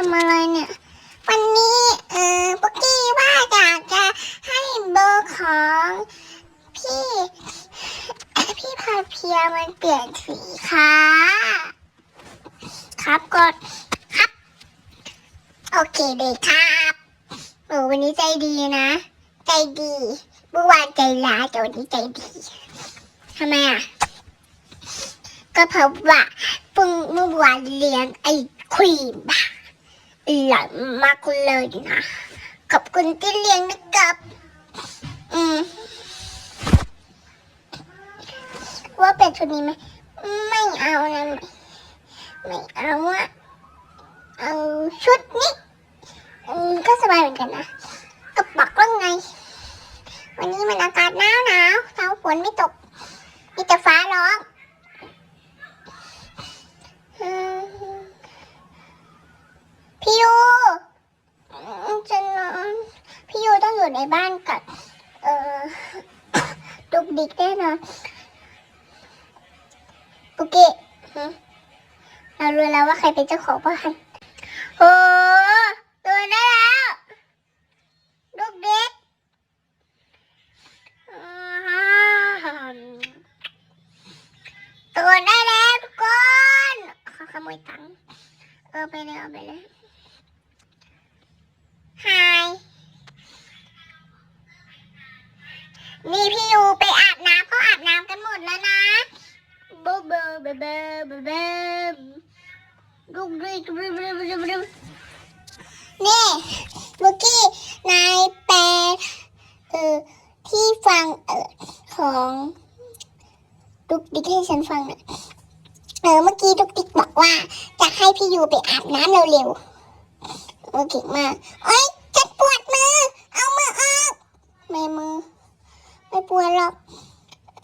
ทำอะไรเนี่ย วันนี้เออปุ๊กกี้ว่าอยากจะให้เบอร์ของพี่ พี่พาเพียมันเปลี่ยนสีค่ะ ครับกดครับ โอเคเลยครับโอ้วันนี้ใจดีนะ ใจดีเมื่อวานใจร้ายแต่วันนี้ใจดีทำไมอะก็เพราะว่าปุ่งเมื่อวานเลี้ยงไอ้ครีมบ้า อร่อยมากเลยนะ ขอบคุณที่เลี้ยงนะครับ อืม ว่าเป็นชุดนี้ไหม ไม่เอานะไม่เอาอะเอาชุดนี้ก็สบายเหมือนกันนะก็บอกแล้วไง วันนี้มันอากาศหนาวหนาวเท้าฝนไม่ตก มีแต่ฟ้าร้องอืมพี่ยูอืมจะนอนพี่ยูต้ อยู่ในบ้านกับเออดุกดิกแน่นอนโอเคเรารู้แล้วว่าใครเป็นเจ้าของบ้านโอ้ตื่นได้แล้วลูกเด็กตื่นได้แล้วทุกคนขาขโมยตังค์เออไปเลยเอาไปเลยฮายนี่พี่ยูไปอาบน้ำเขาอาบน้ำกันหมดแล้วนะ บบบบบูบูกดิกบบบบบนี่เมื่อกี้นายแปลเออที่ฟังเออของดุกดิกให้ฉันฟังหน่อยเออเมื่อกี้ดุกดิกบอกว่าจะให้พี่ยูไปอาบน้ำเร็วๆโอเคมากเอ้ยฉันปวดมือ เอามือออกไม่มือ ไม่ปวดหรอก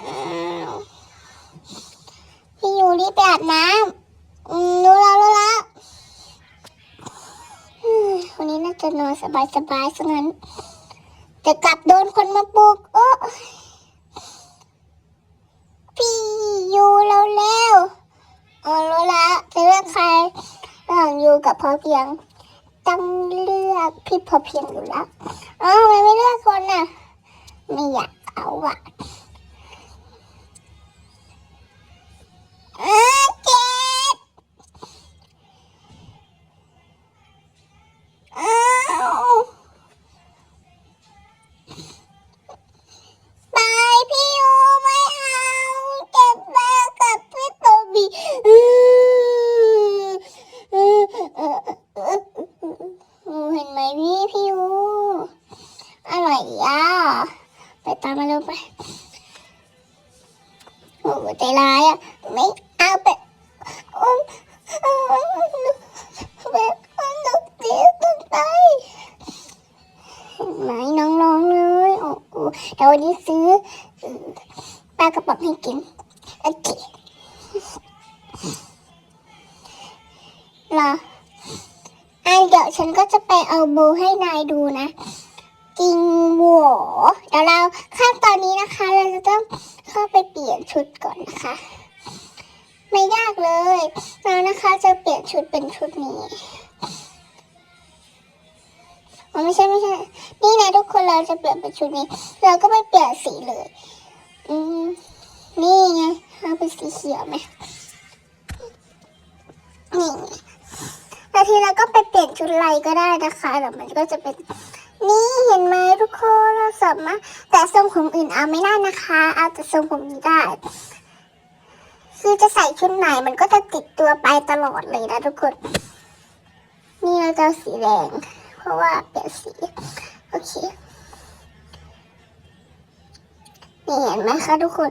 อ้าว พี่ยูรีบไปอาบน้ำรู้แล้วรู้แล้ววันนี้น่าจะนอนสบายสบายซะงั้น แต่กลับโดนคนมาปลุกโอ้พี่ยูเราแล้วอ๋อรู้แล้วจะเลือกใครระหว่างยูกับพอเพียงต้องเลือกพี่พอเพียงอยู่แล้วอ๋อไมไม่เลือกคนน่ะ ไม่อยากเอาอะ พี่พี่ยูอร่อยอะไปตามมาเร็วไปโอ้ใจร้ายอะไม่เอาไปโอ้แบบนกเดียวต้องไปไหนน้องร้องเลยโอ้โหเดี๋ยววันนี้ซื้อปลากระป๋องให้กินโอเครอ ฉันก็จะไปเอาโบให้นายดูนะ จริงหวอเดี๋ยวเราขั้นตอนนี้นะคะ เราจะต้องเข้าไปเปลี่ยนชุดก่อนนะคะ ไม่ยากเลยเรานะคะจะเปลี่ยนชุดเป็นชุดนี้อ๋อไม่ใช่ไม่ใช่ นี่นะทุกคนเราจะเปลี่ยนเป็นชุดนี้ เราก็ไปเปลี่ยนสีเลย อืม นี่ไงเอาเป็นสีเขียวไหมนี่ไง ทีเราก็ไปเปลี่ยนชุดไลก็ได้นะคะเดี๋ยวมันก็จะเป็นนี่เห็นไหมทุกคนเราสามารถแต่ทรงผมอื่นเอาไม่ได้นะคะ เอาแต่ทรงผมนี้ได้ คือจะใส่ชุดไหนมันก็จะติดตัวไปตลอดเลยนะทุกคน นี่เราจะสีแดง เพราะว่าเปลี่ยนสี โอเคนี่เห็นไหมคะทุกคน